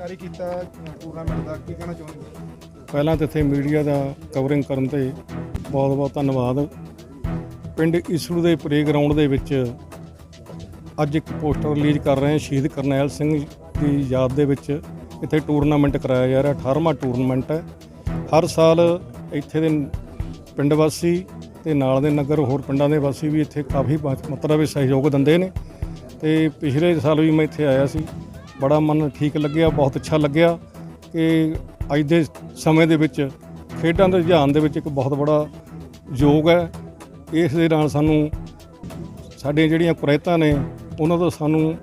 ਜਾਰੀ ਕੀਤਾ ਟੂਰਨਾਮੈਂਟ ਦਾ ਕੀ ਕਹਿਣਾ ਚਾਹੁੰਦੇ ਪਹਿਲਾਂ ਤਾਂ ਇੱਥੇ ਮੀਡੀਆ ਦਾ ਕਵਰਿੰਗ ਕਰਨ ਤੇ ਬਹੁਤ ਬਹੁਤ ਧੰਨਵਾਦ। ਪਿੰਡ ਇਸਰੂ ਦੇ ਪਲੇਗਰਾਉਂਡ ਦੇ ਵਿੱਚ ਅੱਜ ਇੱਕ ਪੋਸਟਰ ਰਿਲੀਜ਼ ਕਰ ਰਹੇ ਹਾਂ, ਸ਼ਹੀਦ ਕਰਨੈਲ ਸਿੰਘ ਦੀ ਯਾਦ ਦੇ ਵਿੱਚ। ਇੱਥੇ ਟੂਰਨਾਮੈਂਟ ਕਰਾਇਆ ਜਾ ਰਿਹਾ 18ਵਾਂ ਟੂਰਨਾਮੈਂਟ ਹੈ। ਹਰ ਸਾਲ ਇੱਥੇ ਦੇ ਪਿੰਡ ਵਾਸੀ ਤੇ ਨਾਲ ਦੇ ਨਗਰ ਹੋਰ ਪਿੰਡਾਂ ਦੇ ਵਾਸੀ ਵੀ ਇੱਥੇ ਕਾਫੀ ਮਤ- ਵਿੱਚ ਸਹਿਯੋਗ ਦਿੰਦੇ ਨੇ। ਤੇ ਪਿਛਲੇ ਸਾਲ ਵੀ ਮੈਂ ਇੱਥੇ ਆਇਆ ਸੀ। ਬੜਾ ਮਨ ਠੀਕ ਲੱਗਿਆ, ਬਹੁਤ ਅੱਛਾ ਲੱਗਿਆ ਕਿ ਅੱਜ ਦੇ ਸਮੇਂ ਦੇ ਵਿੱਚ ਖੇਡਾਂ ਦੇ ਰੁਝਾਨ ਦੇ ਵਿੱਚ ਇੱਕ ਬਹੁਤ ਬੜਾ ਯੋਗ ਹੈ। ਇਸ ਦੇ ਨਾਲ ਸਾਨੂੰ ਸਾਡੀਆਂ ਜਿਹੜੀਆਂ ਕੁਰੇਤਾਂ ਨੇ, ਉਹਨਾਂ ਤੋਂ ਸਾਨੂੰ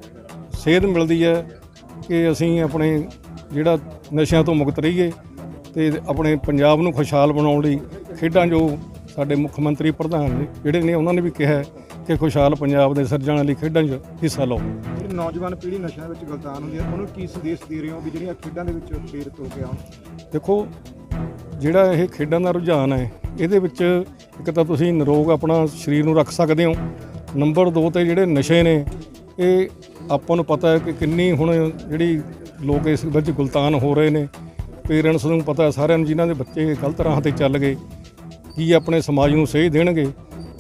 ਸੇਧ ਮਿਲਦੀ ਹੈ ਕਿ ਅਸੀਂ ਆਪਣੇ ਜਿਹੜਾ ਨਸ਼ਿਆਂ ਤੋਂ ਮੁਕਤ ਰਹੀਏ ਤੇ ਆਪਣੇ ਪੰਜਾਬ ਨੂੰ ਖੁਸ਼ਹਾਲ ਬਣਾਉਣ ਲਈ ਖੇਡਾਂ ਜੋ ਸਾਡੇ ਮੁੱਖ ਮੰਤਰੀ ਪ੍ਰਧਾਨ ਜਿਹੜੇ ਨੇ ਉਹਨਾਂ ਨੇ ਵੀ ਕਿਹਾ ਕਿ ਖੁਸ਼ਹਾਲ ਪੰਜਾਬ ਦੇ ਸਿਰਜਣ ਲਈ ਖੇਡਾਂ 'ਚ ਹਿੱਸਾ ਲਓ। ਨੌਜਵਾਨ ਪੀੜ੍ਹੀ ਨਸ਼ਿਆਂ ਵਿੱਚ ਗਲਤਾਨ ਹੁੰਦੀ ਹੈ। ਉਹਨੂੰ ਕੀ ਸੰਦੇਸ਼ ਦੇ ਰਹੇ ਹੋ ਵੀ ਜਿਹੜੀਆਂ ਖੇਡਾਂ ਦੇ ਵਿੱਚ ਪ੍ਰੇਰਿਤ ਹੋ ਕੇ ਆਉਣ? ਦੇਖੋ, ਜਿਹੜਾ ਇਹ ਖੇਡਾਂ ਦਾ ਰੁਝਾਨ ਹੈ, ਇਹਦੇ ਵਿੱਚ ਇੱਕ ਤਾਂ ਤੁਸੀਂ ਨਿਰੋਗ ਆਪਣਾ ਸਰੀਰ ਨੂੰ ਰੱਖ ਸਕਦੇ ਹੋ। ਨੰਬਰ 2 ਤੇ ਜਿਹੜੇ ਨਸ਼ੇ ਨੇ, ਇਹ ਆਪਾਂ ਨੂੰ ਪਤਾ ਹੈ ਕਿ ਕਿੰਨੀ ਹੁਣ ਜਿਹੜੀ ਲੋਕ ਇਸ ਵਿੱਚ ਗੁਲਤਾਨ ਹੋ ਰਹੇ ਨੇ। ਪੇਰੈਂਟਸ ਨੂੰ ਪਤਾ ਸਾਰਿਆਂ ਨੂੰ ਜਿਨ੍ਹਾਂ ਦੇ ਬੱਚੇ ਗਲਤ ਰਾਹ ਤੇ ਚੱਲ ਗਏ, ਕੀ ਆਪਣੇ ਸਮਾਜ ਨੂੰ ਸੇਧ ਦੇਣਗੇ।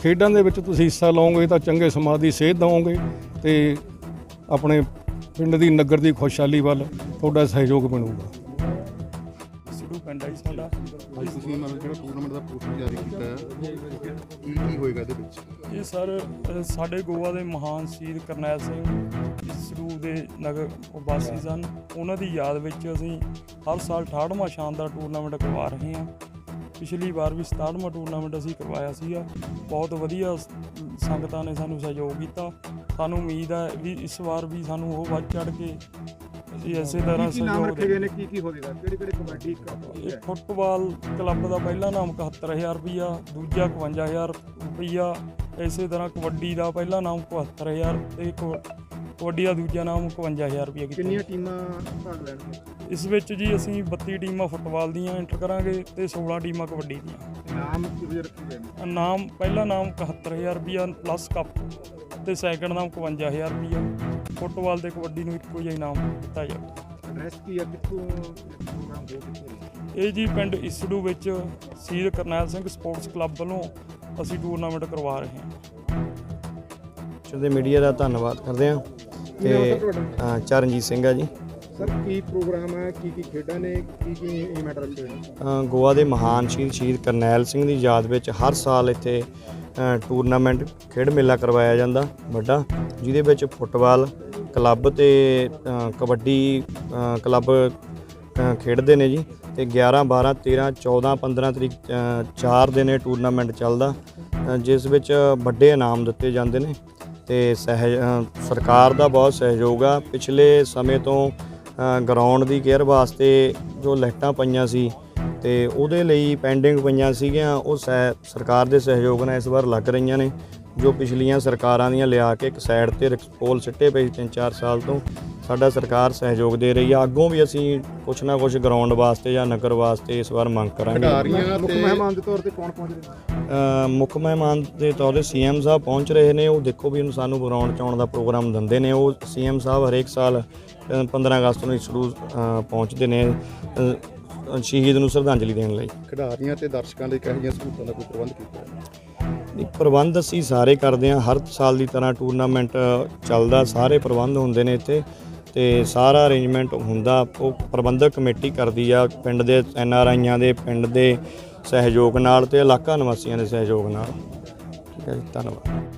ਖੇਡਾਂ ਦੇ ਵਿੱਚ ਤੁਸੀਂ ਹਿੱਸਾ ਲਓਗੇ ਤਾਂ ਚੰਗੇ ਸਮਾਜ ਦੀ ਸੇਧ ਦਵੋਗੇ ਤੇ ਆਪਣੇ ਪਿੰਡ ਦੀ ਨਗਰ ਦੀ ਖੁਸ਼ਹਾਲੀ ਵੱਲ ਤੁਹਾਡਾ ਸਹਿਯੋਗ ਬਣੂਗਾ। ਸਿੱਧੂ ਪਿੰਡ ਹੈ ਜੀ ਸਾਡਾ। ਅੱਜ ਤੁਸੀਂ ਮਤਲਬ ਜਿਹੜਾ ਟੂਰਨਾਮੈਂਟ ਦਾ ਪੋਸਟਰ ਜਾਰੀ ਕੀਤਾ ਹੈ ਕੀ ਕੀ ਹੋਏਗਾ ਇਹਦੇ ਵਿੱਚ? ਇਹ ਸਰ ਸਾਡੇ ਗੋਆ ਦੇ ਮਹਾਨ ਸ਼ਹੀਦ ਕਰਨੈਲ ਸਿੰਘ ਸਿੱਧੂ ਦੇ ਨਗਰ ਵਾਸੀ ਸਨ। ਉਹਨਾਂ ਦੀ ਯਾਦ ਵਿੱਚ ਅਸੀਂ ਹਰ ਸਾਲ 68ਵਾਂ ਸ਼ਾਨਦਾਰ ਟੂਰਨਾਮੈਂਟ ਕਰਵਾ ਰਹੇ ਹਾਂ। ਪਿਛਲੀ ਵਾਰ ਵੀ 67ਵਾਂ ਟੂਰਨਾਮੈਂਟ ਅਸੀਂ ਕਰਵਾਇਆ ਸੀਗਾ। ਬਹੁਤ ਵਧੀਆ ਸੰਗਤਾਂ ਨੇ ਸਾਨੂੰ ਸਹਿਯੋਗ ਕੀਤਾ। ਸਾਨੂੰ ਉਮੀਦ ਹੈ ਵੀ ਇਸ ਵਾਰ ਵੀ ਸਾਨੂੰ ਉਹ ਵੱਧ ਚੜ ਕੇ ਅਸੀਂ ਇਸੇ ਤਰ੍ਹਾਂ ਕੀ ਕੀ ਨਾਮ ਸਹਿਯੋਗ ਰੱਖੇ ਗਏ ਨੇ? ਕੀ ਕੀ ਹੋਵੇਗਾ ਕਿਹੜੀ ਕਿਹੜੀ ਕਬੱਡੀ ਕੱਪ ਇਹ ਫੁੱਟਬਾਲ ਕਲੱਬ ਦਾ ਪਹਿਲਾ ਨਾਮ 71000 ਰੁਪਈਆ ਦੂਜਾ 51000 ਰੁਪਈਆ ਇਸੇ ਤਰ੍ਹਾਂ ਕਬੱਡੀ ਦਾ ਪਹਿਲਾ ਨਾਮ 71000 ਤੇ ਕਬ- ਕਬੱਡੀ ਦਾ ਦੂਜਾ ਨਾਮ 51000 ਰੁਪਈਆ ਕੀਤਾ। ਕਿੰਨੀਆਂ ਟੀਮਾਂ ਭਾਗ ਲੈਣਗੀਆਂ? ਇਸ ਵਿੱਚ ਜੀ ਅਸੀਂ 32 ਟੀਮਾਂ ਫੁੱਟਬਾਲ ਦੀਆਂ ਐਂਟਰ ਕਰਾਂਗੇ ਤੇ 16 ਟੀਮਾਂ ਕਬੱਡੀ ਦੀਆਂ। ਨਾਮ ਕਿਹੋ ਰੱਖੇ ਗਏ ਨੇ? ਨਾਮ ਪਹਿਲਾ ਨਾਮ 71000 ਰੁਪਈਆ ਪਲੱਸ ਕੱਪ ਤੇ ਸੈਕੰਡ ਨਾਮ 51000 ਰੁਪਈਆ ਫੁੱਟਬਾਲ ਤੇ ਕਬੱਡੀ ਨੂੰ ਇੱਕੋ ਜਿਹਾ ਇਨਾਮ ਦਿੱਤਾ ਜਾਊਗਾ ਐਡਰੈਸ ਕੀ ਹੈ? ਕਿੱਥੋਂ ਪ੍ਰੋਗਰਾਮ ਹੋ ਕਿੱਥੇ ਇਹ ਜੀ ਪਿੰਡ ਇਸੜੂ ਵਿੱਚ ਸ਼ਹੀਦ ਕਰਨੈਲ ਸਿੰਘ ਸਪੋਰਟਸ ਕਲੱਬ ਵੱਲੋਂ ਅਸੀਂ ਟੂਰਨਾਮੈਂਟ ਕਰਵਾ ਰਹੇ ਹਾਂ। ਦੇ ਮੀਡੀਆ ਦਾ ਧੰਨਵਾਦ ਕਰਦੇ ਹਾਂ। ਤੇ ਅ, ਚਰਨਜੀਤ ਸਿੰਘ ਆ ਜੀ। ਸਰ ਕੀ ਪ੍ਰੋਗਰਾਮ ਹੈ? ਕੀ ਕੀ ਖੇਡਾਂ ਨੇ? ਕੀ ਕੀ ਇਵੈਂਟ ਰੱਖੇ ਹੋਏ ਨੇ? ਅ, ਗੋਆ ਦੇ ਮਹਾਨ ਸ਼ਹੀਦ ਸ਼ਹੀਦ ਕਰਨੈਲ ਸਿੰਘ ਦੀ ਯਾਦ ਵਿੱਚ ਹਰ ਸਾਲ ਇੱਥੇ ਟੂਰਨਾਮੈਂਟ ਖੇਡ ਮੇਲਾ ਕਰਵਾਇਆ ਜਾਂਦਾ ਵੱਡਾ, ਜਿਹਦੇ ਵਿੱਚ ਫੁੱਟਬਾਲ ਕਲੱਬ ਤੇ ਕਬੱਡੀ ਕਲੱਬ ਖੇਡਦੇ ਨੇ ਜੀ। ਤੇ 11 12 13 14 15 ਤਰੀਕ ਚਾਰ ਦਿਨ ਇਹ ਟੂਰਨਾਮੈਂਟ ਚੱਲਦਾ ਜਿਸ ਵਿੱਚ ਵੱਡੇ ਇਨਾਮ ਦਿੱਤੇ ਜਾਂਦੇ ਨੇ। ਤੇ ਸਹਿ ਸਰਕਾਰ ਦਾ ਬਹੁਤ ਸਹਿਯੋਗ ਆ। ਪਿਛਲੇ ਸਮੇਂ ਤੋਂ ਗਰਾਊਂਡ ਦੀ ਕੇਅਰ ਵਾਸਤੇ ਜੋ ਲਾਈਟਾਂ ਪਈਆਂ ਸੀ ਤੇ ਉਹਦੇ ਲਈ ਪੈਂਡਿੰਗ ਪਈਆਂ ਸੀਗੀਆਂ। ਉਹ ਸਰਕਾਰ ਦੇ ਸਹਿਯੋਗ ਨਾਲ ਇਸ ਵਾਰ ਲੱਗ ਰਹੀਆਂ ਨੇ ਜੋ ਪਿਛਲੀਆਂ ਸਰਕਾਰਾਂ ਦੀਆਂ ਲਿਆ ਕੇ ਇੱਕ ਸਾਈਡ ਤੇ ਰਿਕਸਪੋਲ ਸਿੱਟੇ ਪਏ 3-4 ਸਾਲ ਤੋਂ। ਸਾਡਾ ਸਰਕਾਰ ਸਹਿਯੋਗ ਦੇ ਰਹੀ ਆ। ਅੱਗੋਂ ਵੀ ਅਸੀਂ ਕੁਛ ਨਾ ਕੁਛ ਗਰਾਊਂਡ ਵਾਸਤੇ ਜਾਂ ਨਗਰ ਵਾਸਤੇ ਇਸ ਵਾਰ ਮੰਗ ਕਰਾਂਗੇ। ਖਿਡਾਰੀਆਂ ਮੁੱਖ ਮਹਿਮਾਨ ਦੇ ਤੌਰ ਤੇ ਕੌਣ ਪਹੁੰਚ ਰਹੇ ਮੁੱਖ ਮਹਿਮਾਨ ਦੇ ਤੌਰ ਤੇ ਸੀਐਮ ਸਾਹਿਬ ਪਹੁੰਚ ਰਹੇ ਨੇ। ਉਹ ਦੇਖੋ ਵੀ ਸਾਨੂੰ ਗਰਾਊਂਡ ਚ ਆਉਣ ਦਾ ਪ੍ਰੋਗਰਾਮ ਦਿੰਦੇ ਨੇ। ਉਹ ਸੀਐਮ ਸਾਹਿਬ ਹਰੇਕ ਸਾਲ ਅ, 15 ਅਗਸਤ ਨੂੰ ਇਸਰੂ ਅ, ਪਹੁੰਚਦੇ ਨੇ। ਸ਼ਹੀਦ ਨੂੰ ਸ਼ਰਧਾਂਜਲੀ ਦੇਣ ਲਈ। ਖਿਡਾਰੀਆਂ ਤੇ ਦਰਸ਼ਕਾਂ ਲਈ ਕਿਹੋ ਜਿਹੀਆਂ ਸਹੂਲਤਾਂ ਦਾ ਕੋਈ ਪ੍ਰਬੰਧ ਕੀਤਾ ਹੈ ਨਹੀਂ, ਪ੍ਰਬੰਧ ਅਸੀਂ ਸਾਰੇ ਕਰਦੇ ਹਾਂ। ਹਰ ਸਾਲ ਦੀ ਤਰ੍ਹਾਂ ਟੂਰਨਾਮੈਂਟ ਚੱਲਦਾ ਸਾਰੇ ਪ੍ਰਬੰਧ ਹੁੰਦੇ ਨੇ ਇੱਥੇ ਤੇ ਸਾਰਾ ਅਰੇਂਜਮੈਂਟ ਹੁੰਦਾ। ਉਹ ਪ੍ਰਬੰਧਕ ਕਮੇਟੀ ਕਰਦੀ ਆ ਪਿੰਡ ਦੇ ਐਨ ਆਰ ਆਈਆਂ ਦੇ ਪਿੰਡ ਦੇ ਸਹਿਯੋਗ ਨਾਲ ਤੇ ਇਲਾਕਾ ਨਿਵਾਸੀਆਂ ਦੇ ਸਹਿਯੋਗ ਨਾਲ। ਠੀਕ ਹੈ ਜੀ ਧੰਨਵਾਦ।